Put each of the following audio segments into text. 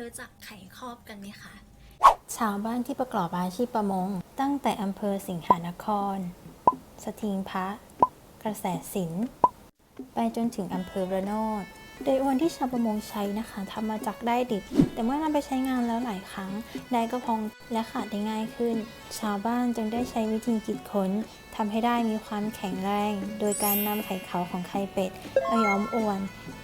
รู้จักไข่ครอบกันไหมคะ ชาวบ้านที่ประกอบอาชีพประมง ตั้งแต่อำเภอสิงหานครสทิงพระ กระแสสิน ไปจนถึงอำเภอระโนด โดยอวนที่ชาวประมงใช้นะคะทำมาจากได้ดิบ แต่เมื่อนำไปใช้งานแล้วหลายครั้งได้ก็พองและขาดได้ง่ายขึ้น ชาวบ้านจึงได้ใช้วิธีคิดค้นทำให้ได้มีความแข็งแรง โดยการนำไข่ขาวของไข่เป็ดมาย้อมอวน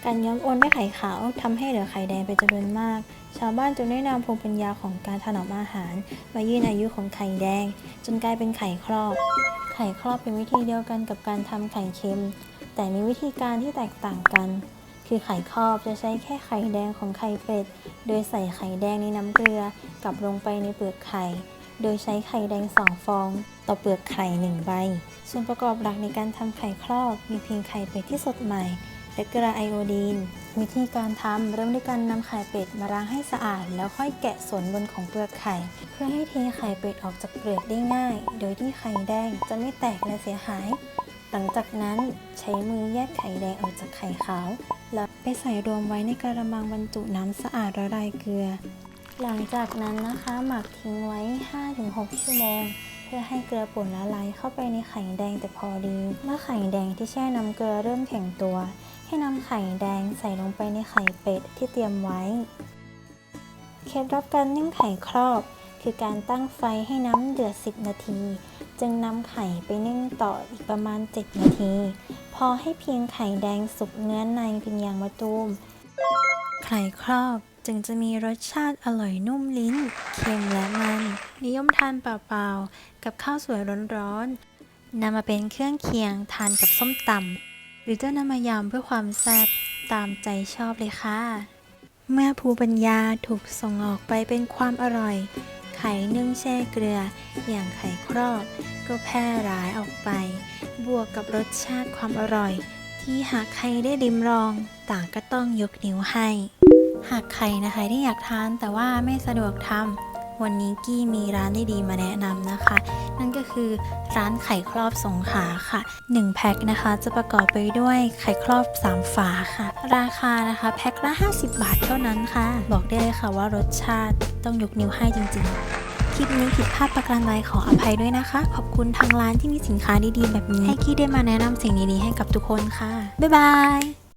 การย้อมอวนด้วยไข่ขาวทำให้เหลือไข่แดงเป็นจำนวนมาก ชาวบ้านจึงได้นำภูมิปัญญาของการถนอมอาหาร มายืนอายุของไข่แดง จนกลายเป็นไข่ครอบ ไข่ครอบเป็นวิธีเดียวกันกับการทำไข่เค็ม แต่มีวิธีการที่แตกต่างกัน คือไข่ครอบจะใช้แค่ไข่แดงของไข่เป็ด โดยใส่ไข่แดงในน้ำเกลือกลับลงไปในเปลือกไข่ โดยใช้ไข่แดงสองฟอง ต่อเปลือกไข่หนึ่งใบ ส่วนประกอบหลักในการทำไข่ครอบมีเพียงไข่เป็ดที่สดใหม่และเกลือไอโอดีน วิธีการทำเริ่มด้วยการนำไข่เป็ดมาล้างให้สะอาด แล้วค่อยแกะส่วนบนของเปลือกไข่ เพื่อให้เทไข่เป็ดออกจากเปลือกได้ง่าย โดยที่ไข่แดงจะไม่แตกและเสียหาย หลังจากนั้นใช้มือแยกไข่แดงออกจากไข่ขาว แล้วไปใส่รวมไว้ในกระมังบรรจุน้ำสะอาดละลายเกลือ หลังจากนั้นนะคะหมักทิ้งไว้ 5-6 ชั่วโมง เพื่อให้เกลือป่นละลายเข้าไปในไข่แดงแต่พอดีเมื่อไข่แดงที่แช่น้ำเกลือเริ่มแข็งตัว ให้นำไข่แดงใส่ลงไปในไข่เป็ดที่เตรียมไว้ เคล็ดลับการนึ่งไข่ครอบ คือการตั้งไฟให้น้ำเดือด 10 นาที จึงนำไข่ไปนึ่งต่ออีกประมาณ 7 นาที พอให้เพียงไข่แดงสุกเนื้อในเป็นอย่างมะตูม ไข่ครอบจึงจะมีรสชาติอร่อยนุ่มลิ้น เค็มและมัน นิยมทานเปล่าๆ กับข้าวสวยร้อนๆนำมาเป็นเครื่องเคียงทานกับส้มตำหรือจะนำมายำเพื่อความแซ่บตามใจชอบเลยค่ะ เมื่อภูปัญญาถูกส่งออกไปเป็นความอร่อย ไข่นึ่งแช่เกลือ อย่างไข่ครอบ ก็แพร่หลายออกไป บวกกับรสชาติความอร่อย ที่หากใครได้ดิมลอง ต่างก็ต้องยกนิ้วให้ หากใครนะคะที่อยากทานแต่ว่าไม่สะดวกทำ วันนี้กี้มีร้านดีๆมาแนะนำนะคะ นั่นก็คือร้านไข่ครอบสงขาค่ะ 1 แพ็คนะคะจะประกอบไปด้วยไข่ครอบ 3 ฝาค่ะ ราคานะคะแพ็คละ 50 บาทเท่านั้นค่ะ บอกได้เลยค่ะว่ารสชาติต้องยกนิ้วให้จริงๆคลิปนี้ผิดพลาดประการใดขออภัยด้วยนะคะ ขอบคุณทางร้านที่มีสินค้าดีๆ แบบนี้ ให้กี้ได้มาแนะนำสิ่งดีๆให้กับทุกคนค่ะ บ๊ายบาย